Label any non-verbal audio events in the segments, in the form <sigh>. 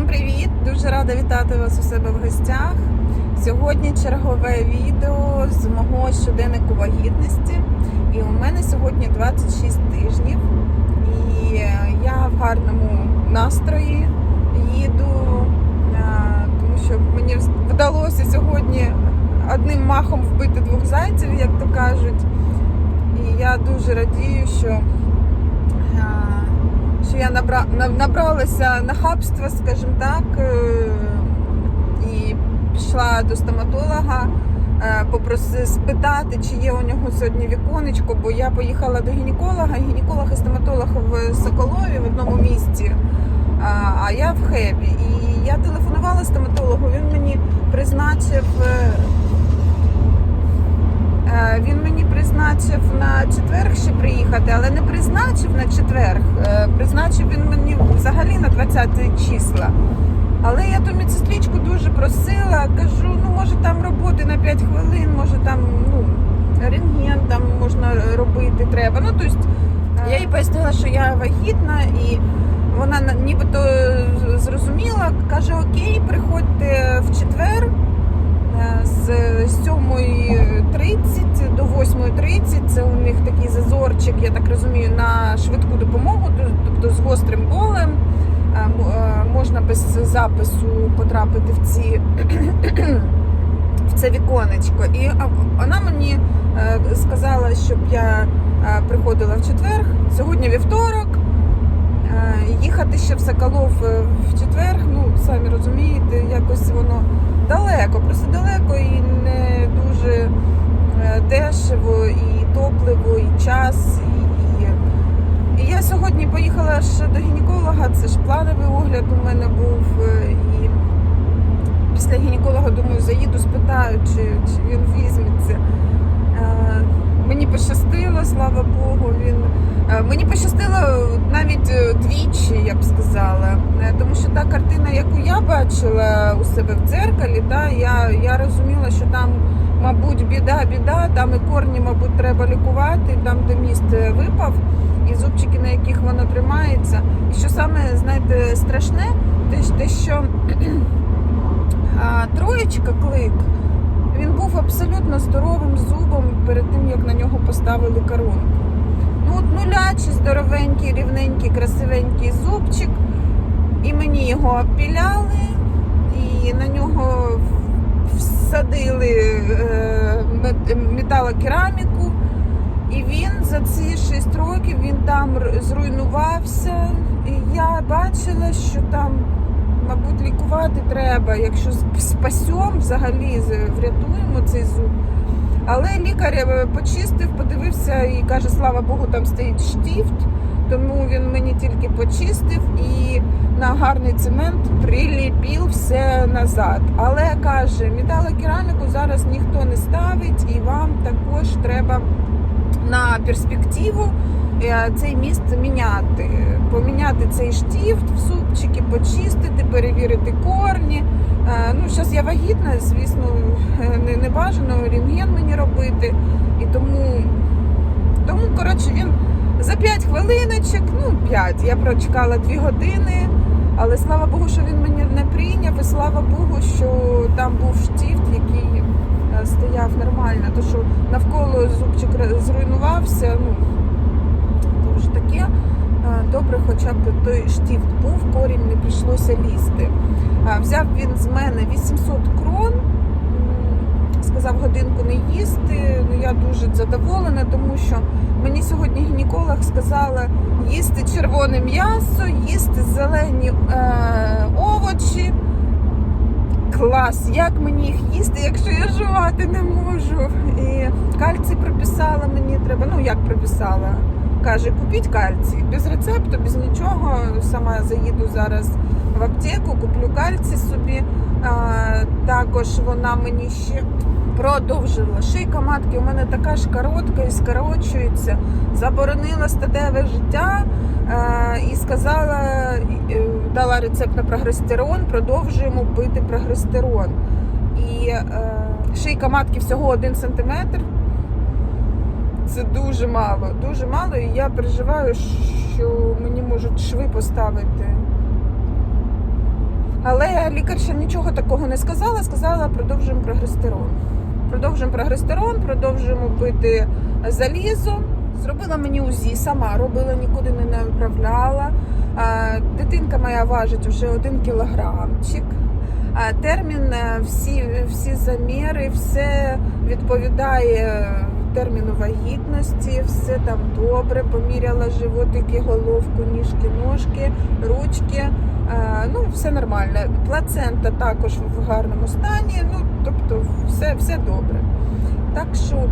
Всім привіт! Дуже рада вітати вас у себе в гостях. Сьогодні чергове відео з мого щоденнику вагітності. І у мене сьогодні 26 тижнів. І я в гарному настрої їду, тому що мені вдалося сьогодні одним махом вбити двох зайців, як то кажуть. І я дуже радію, що я набра... на- набралася нахабства, скажімо так, е, і пішла до стоматолога е, спитати, чи є у нього сьогодні віконечко, бо я поїхала до гінеколога, гінеколог і стоматолог в Соколові в одному місті, а, а я в Хебі. І я телефонувала стоматологу, він мені призначив. е, Е, Він мені призначив на четверг ще але не призначив на четверг. Е, Призначив він мені взагалі на 20 числа. Але я ту медсестричку дуже просила, кажу, ну може там роботи на 5 хвилин, може там ну, рентген там можна робити треба. Ну, тобто, я їй пояснила, що я вагітна і вона нібито зрозуміла, каже, окей, приходьте в четвер е, з 7.30 до 8.30. Це у них такий зазорчик, я так розумію, на швидку допомогу, тобто з гострим болем. Е, е, Можна без запису потрапити в ці це віконечко. І вона мені е, сказала, щоб я е, приходила в четвер. Сьогодні вівторок. Е, Їхати ще в Соколов е, в четвер, ну самі розумієте, якось воно далеко, просто далеко і не дуже е, дешево, і топливо, і час. І, і я сьогодні поїхала ще до гінеколога, це ж плановий огляд у мене був. е, І після гінеколога, думаю, заїду, спитаю, чи, чи він візьметься. Е, Мені пощастило, слава Богу. Він мені пощастило навіть е, двічі, я б сказала. Е, Тому що та картина, яку я бачила у себе в дзеркалі, та я, я розуміла, що там, мабуть, біда, біда, там і корні, мабуть, треба лікувати, там, де міст е, випав, і зубчики, на яких воно тримається. І що саме, знаєте, страшне, те, що <clears throat> троєчка клик. Він був абсолютно здоровим зубом перед тим, як на нього поставили коронку. От нулячий, здоровенький, рівненький, красивенький зубчик. І мені його обпіляли, і на нього всадили е, металокераміку. І він за ці 6 років він там зруйнувався. І я бачила, що там мабуть, лікувати треба, якщо спасьом взагалі врятуємо цей зуб. Але лікар е, почистив, подивився і каже, слава Богу, там стоїть штіфт, тому він мені тільки почистив і на гарний цемент приліпив все назад. Але каже, металокераміку зараз ніхто не ставить, і вам також треба на перспективу е, цей міст міняти. Поміняти цей штіфт в зубчики, почистити, перевірити корні. Е, Ну, зараз я вагітна, звісно, не, бажано рентген робити. І тому, тому коротше, він за 5 хвилиночок, ну 5, я прочекала 2 години. Але слава Богу, що він мені не прийняв, і слава Богу, що там був штіфт, який е, стояв нормально. То що навколо зубчик зруйнувався. Ну, то ж таке. Е, Добре, хоча б той штіфт був, корінь не прийшлося лізти. Взяв він з мене 800 крон. Сказав годинку не їсти. Ну я дуже задоволена, тому що мені сьогодні гінеколог сказала їсти червоне м'ясо, їсти зелені е, овочі. Клас, як мені їх їсти, якщо я жувати не можу. І кальцій прописала мені треба. Ну як прописала? Каже, купіть кальцій без рецепту, без нічого. Сама заїду зараз в аптеку, куплю кальцій собі. А, також вона мені ще продовжила. Шийка матки у мене така ж коротка і скорочується. Заборонила статеве життя е, і сказала, е, дала рецепт на прогестерон, продовжуємо пити прогестерон. І е, шийка матки всього 1 сантиметр. Це дуже мало, дуже мало, і я переживаю, що мені можуть шви поставити. Але лікарша нічого такого не сказала. Сказала, продовжуємо прогестерон. Продовжуємо прогестерон, продовжуємо пити залізо. Зробила мені УЗІ, сама робила, нікуди не направляла. Дитинка моя важить вже один кілограмчик. Термін, е, всі, всі заміри, все відповідає терміну вагітності, все там добре. Поміряла животики, головку, ніжки, ножки, ручки. Е, Ну, все нормально. Плацента також в гарному стані. Ну, тобто, все, все добре. Так що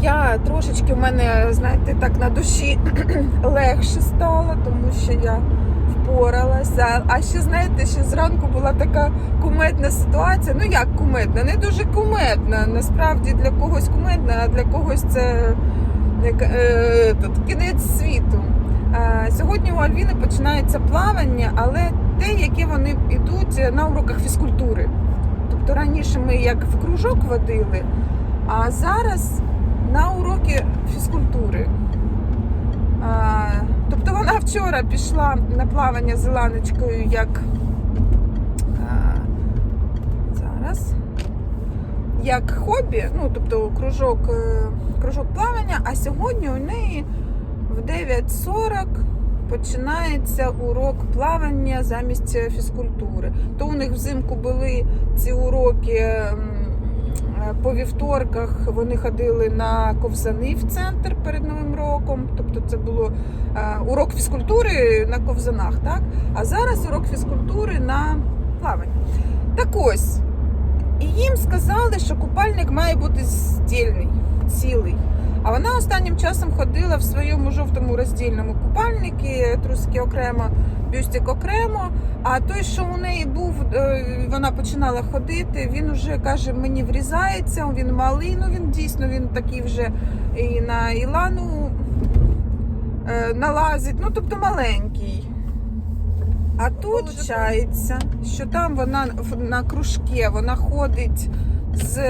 я трошечки в мене, знаєте, так на душі <clears throat> легше стало, тому що я впоралася. А ще знаєте, ще зранку була така кумедна ситуація. Ну як кумедна? Не дуже кумедна. Насправді для когось кумедна, а для когось це е, тут, кінець світу. Е, сьогодні у Альвіни починається плавання, але те, яке вони йдуть на уроках фізкультури. Тобто раніше ми як в кружок водили, а зараз на уроки фізкультури. А, тобто вона вчора пішла на плавання з Іланочкою як зараз. Як хобі, ну тобто кружок, е, кружок плавання, а сьогодні у неї в 9.40 починається урок плавання замість фізкультури. То у них взимку були ці уроки по вівторках. Вони ходили на ковзани в центр перед Новим роком. Тобто це було е, урок фізкультури на ковзанах, так? А зараз урок фізкультури на плаванні. Так ось. І їм сказали, що купальник має бути стільний, цілий. А вона останнім часом ходила в своєму жовтому роздільному купальнику, труски окремо, бюстик окремо. А той, що у неї був, е, вона починала ходити, він вже каже, мені врізається, він малий, ну він дійсно він такий вже і на Ілану е, налазить, ну тобто маленький. А тут виходить, що там вона на кружки, вона ходить з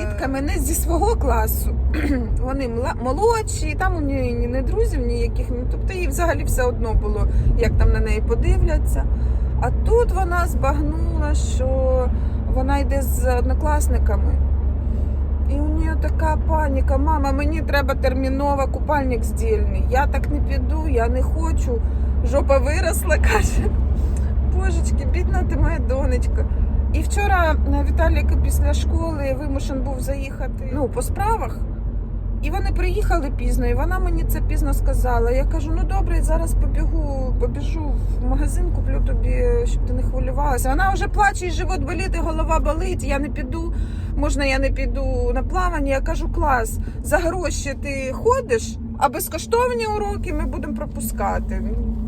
дітками не зі свого класу. <clears throat> Вони молодші, там у неї не друзів ніяких, ну, тобто їй взагалі все одно було, як там на неї подивляться. А тут вона збагнула, що вона йде з однокласниками. І у неї така паніка, мама, мені треба терміново купальник здільний. Я так не піду, я не хочу. Жопа виросла, <laughs> каже. Божечки, бідна ти моя донечка. І вчора е, Віталік після школи вимушен був заїхати ну, по справах. І вони приїхали пізно, і вона мені це пізно сказала. Я кажу: ну добре, зараз побігу, побіжу в магазин, куплю тобі, щоб ти не хвилювалася. Вона вже плаче, і живот болить, і голова болить. Я не піду. Можна, я не піду на плавання. Я кажу, клас, за гроші ти ходиш, а безкоштовні уроки ми будемо пропускати.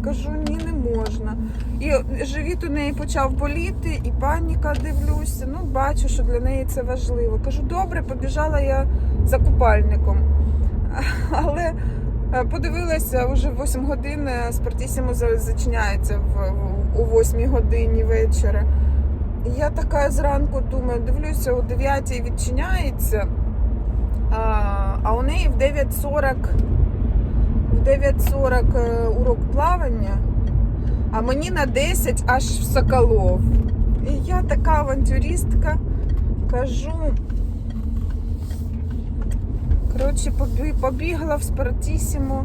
Кажу, ні, не можна. І живіт у неї почав боліти, і паніка дивлюся. Ну, бачу, що для неї це важливо. Кажу, добре, побіжала я за купальником. <laughs> Але е, подивилася, вже в 8 годин е, спортісімо зачиняється о 8 годині вечора. Я така зранку думаю, дивлюся, о 9 відчиняється, а, а у неї в 9.40 в 9.40 е, урок плавання, а мені на 10 аж в Соколов. І я така авантюристка, кажу. Коротше, побігла в спортісіму,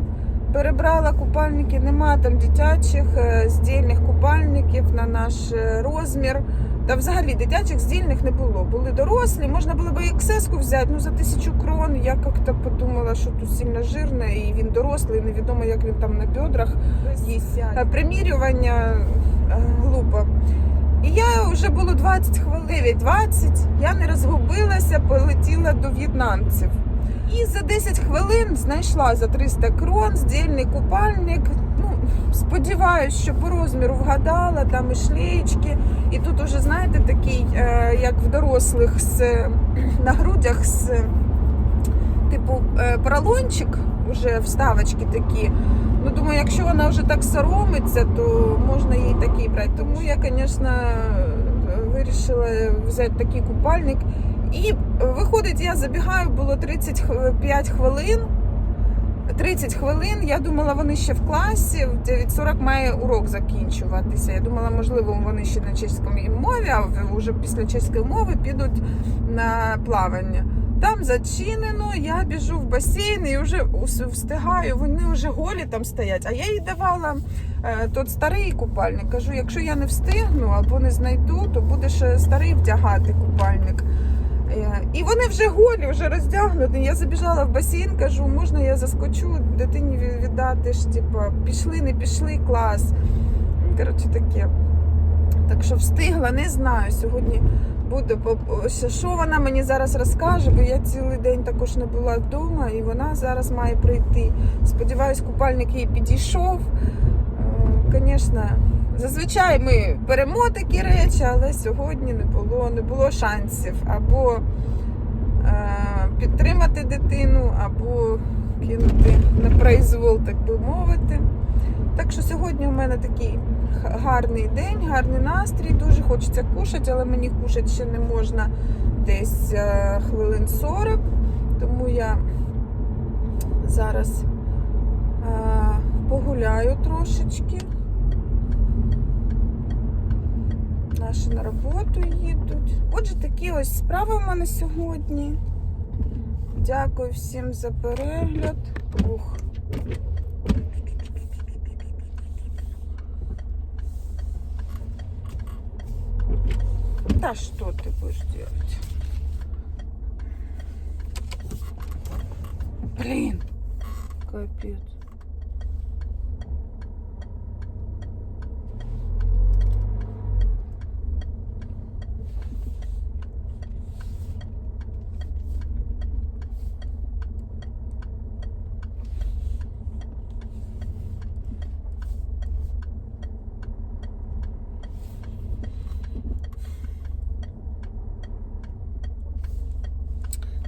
перебрала купальники, нема там дитячих е, здільних купальників на наш е, розмір. Та взагалі дитячих здільних не було. Були дорослі, можна було би XS взяти, ну за тисячу крон. Я як-то подумала, що тут сильно жирне, і він дорослий, невідомо, як він там на бедрах. Е, Примірювання е, глупо. І я вже було 20 хвилин, 9-20, я не розгубилася, полетіла до в'єтнамців. І за 10 хвилин знайшла за 300 крон здільний купальник. Сподіваюсь, що по розміру вгадала, там і шлеєчки. І тут уже, знаєте, такий, е, як в дорослих з, <clears throat> на грудях з типу е, поролончик, вже вставочки такі. Ну, думаю, якщо вона вже так соромиться, то можна їй такий брати. Тому я, звісно, вирішила взяти такий купальник. І виходить, я забігаю, було 35 хвилин. 30 хвилин. Я думала, вони ще в класі. В 9.40 має урок закінчуватися. Я думала, можливо, вони ще на чеській мові, а вже після чеської мови підуть на плавання. Там зачинено, я біжу в басейн і вже встигаю. Вони вже голі там стоять. А я їй давала е, тот старий купальник. Кажу, якщо я не встигну або не знайду, то будеш е, старий вдягати купальник. Е, І вони вже голі, вже роздягнуті. Я забіжала в басейн, кажу, можна я заскочу дитині віддати ж, типу, пішли, не пішли, клас. Ну, Коротше, таке. Так що встигла, не знаю. Сьогодні ще що вона мені зараз розкаже, бо я цілий день також не була вдома, і вона зараз має прийти. Сподіваюсь, купальник їй підійшов. Звісно, зазвичай ми беремо такі речі, але сьогодні не було, не було шансів або е, підтримати дитину, або кинути на произвол, так би мовити. Так що сьогодні у мене такий гарний день, гарний настрій. Дуже хочеться кушати, але мені кушати ще не можна десь е, хвилин 40. Тому я зараз е, погуляю трошечки. Наші на роботу їдуть. Отже, такі ось справи в мене сьогодні. Дякую всім за перегляд. Ух. Да что ты будешь делать? Блин, капец.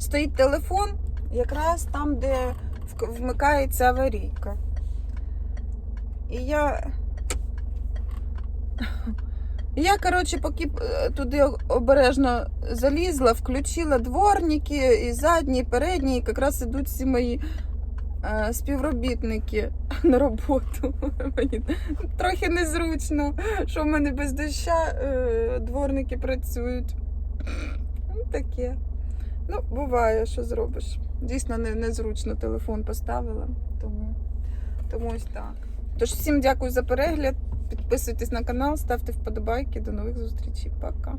Стоїть телефон якраз там, де вмикається аварійка. І я. Я, коротше, поки е, туди обережно залізла, включила дворники, і задні, і передні, і якраз ідуть всі мої е, співробітники на роботу. <laughs> Мені трохи незручно, що в мене без доща е, дворники працюють. Таке. Ну, буває, що зробиш. Дійсно, не, незручно телефон поставила, тому, тому ось так. Тож всім дякую за перегляд. Підписуйтесь на канал, ставте вподобайки. До нових зустрічей. Пока.